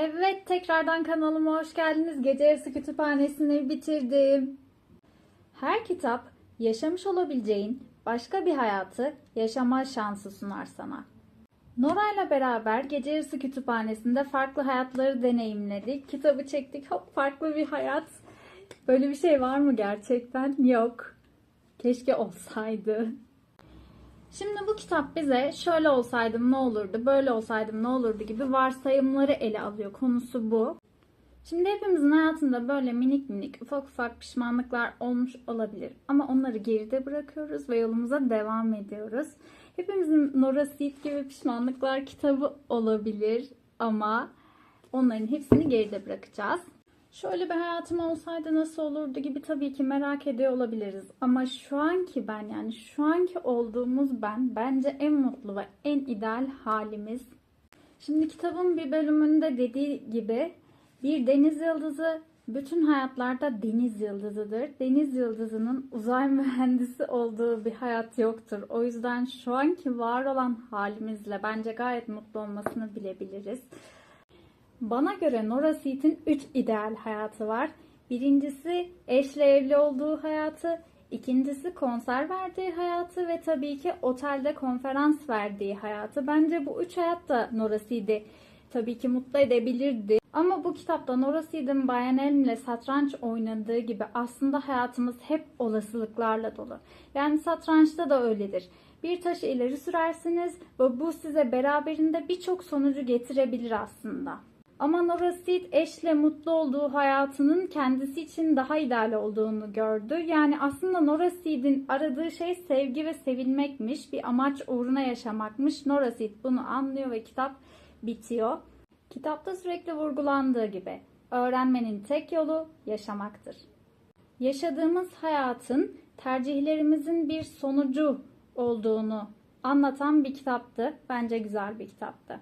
Evet, tekrardan kanalıma hoş geldiniz. Gece Yarısı Kütüphanesi'ni bitirdim. Her kitap yaşamış olabileceğin başka bir hayatı yaşama şansı sunar sana. Nora ile beraber Gece Yarısı Kütüphanesi'nde farklı hayatları deneyimledik. Kitabı çektik, hop farklı bir hayat. Böyle bir şey var mı gerçekten? Yok. Keşke olsaydı. Şimdi bu kitap bize şöyle olsaydım ne olurdu, böyle olsaydım ne olurdu gibi varsayımları ele alıyor. Konusu bu. Şimdi hepimizin hayatında böyle minik minik, ufak ufak pişmanlıklar olmuş olabilir. Ama onları geride bırakıyoruz ve yolumuza devam ediyoruz. Hepimizin Nora Seed gibi pişmanlıklar kitabı olabilir ama onların hepsini geride bırakacağız. Şöyle bir hayatım olsaydı nasıl olurdu gibi tabii ki merak ediyor olabiliriz. Ama şu anki ben yani şu anki olduğumuz ben bence en mutlu ve en ideal halimiz. Şimdi kitabın bir bölümünde dediği gibi bir deniz yıldızı bütün hayatlarda deniz yıldızıdır. Deniz yıldızının uzay mühendisi olduğu bir hayat yoktur. O yüzden şu anki var olan halimizle bence gayet mutlu olmasını bilebiliriz. Bana göre Nora Seed'in 3 ideal hayatı var. Birincisi eşle evli olduğu hayatı, ikincisi konser verdiği hayatı ve tabii ki otelde konferans verdiği hayatı. Bence bu üç hayat da Nora Seed'i tabii ki mutlu edebilirdi. Ama bu kitapta Nora Seed'in Bayan Elm'le satranç oynadığı gibi aslında hayatımız hep olasılıklarla dolu. Yani satrançta da öyledir. Bir taşı ileri sürersiniz ve bu size beraberinde birçok sonucu getirebilir aslında. Ama Nora Seed eşle mutlu olduğu hayatının kendisi için daha ideal olduğunu gördü. Yani aslında Nora Seed'in aradığı şey sevgi ve sevilmekmiş. Bir amaç uğruna yaşamakmış. Nora Seed bunu anlıyor ve kitap bitiyor. Kitapta sürekli vurgulandığı gibi öğrenmenin tek yolu yaşamaktır. Yaşadığımız hayatın tercihlerimizin bir sonucu olduğunu anlatan bir kitaptı. Bence güzel bir kitaptı.